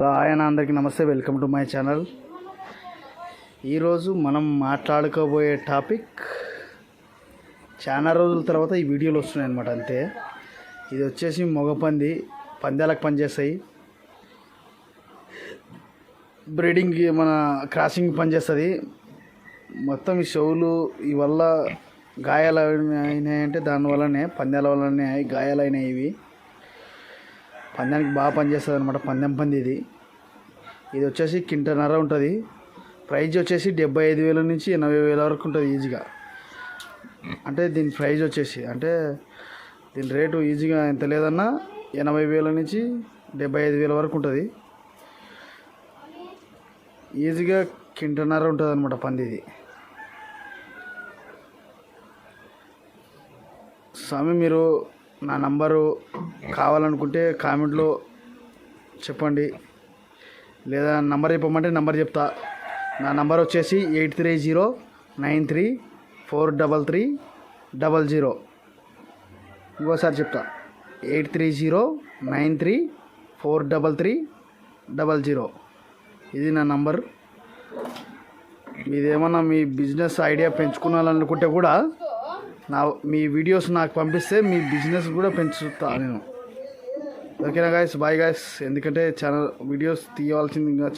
So ఆయన అందరికీ నమస్తే వెల్కమ్ టు మై ఛానల్. ఈరోజు మనం మాట్లాడుకోబోయే టాపిక్ చాలా రోజుల తర్వాత ఈ వీడియోలు వస్తున్నాయి అనమాట అంతే. ఇది వచ్చేసి మగ పంది పందాలకు పనిచేస్తాయి. బ్రీడింగ్ మన క్రాసింగ్ పనిచేస్తుంది. మొత్తం ఈ చెవులు ఈ వల్ల గాయాలు అయినాయంటే దానివల్లనే పందాల వల్లనే గాయాలు అయినాయి ఇవి. పందానికి బాగా పనిచేస్తుంది అనమాట పందెం పంది ఇది. ఇది వచ్చేసి కింటన్నర ఉంటుంది. ప్రైజ్ వచ్చేసి డెబ్బై ఐదు వేల నుంచి ఎనభై వేల వరకు ఉంటుంది ఈజీగా. అంటే దీని ప్రైజ్ వచ్చేసి అంటే దీని రేటు ఈజీగా ఎంత లేదన్నా ఎనభై వేల నుంచి డెబ్బై ఐదు వేల వరకు ఉంటుంది. ఈజీగా కింటన్నర ఉంటుంది అనమాట పంది ఇది. స్వామి మీరు నా నంబరు కావాలనుకుంటే కామెంట్లో చెప్పండి. లేదా నంబర్ చెప్పమంటే నంబర్ చెప్తా. నా నంబర్ వచ్చేసి eight three zero nine three four double three double zero. ఇంకోసారి చెప్తా. Eight three zero nine three four double three double zero. ఇది నా నంబర్. మీదేమన్నా మీ బిజినెస్ ఐడియా పెంచుకోవాలనుకుంటే కూడా నా మీ వీడియోస్ నాకు పంపిస్తే మీ బిజినెస్ కూడా పెంచుతా నేను. ఓకేనా గాయస్ బాయ్ గాయస్ ఎందుకంటే ఛానల్ వీడియోస్ తీయవలసింది ఇంకా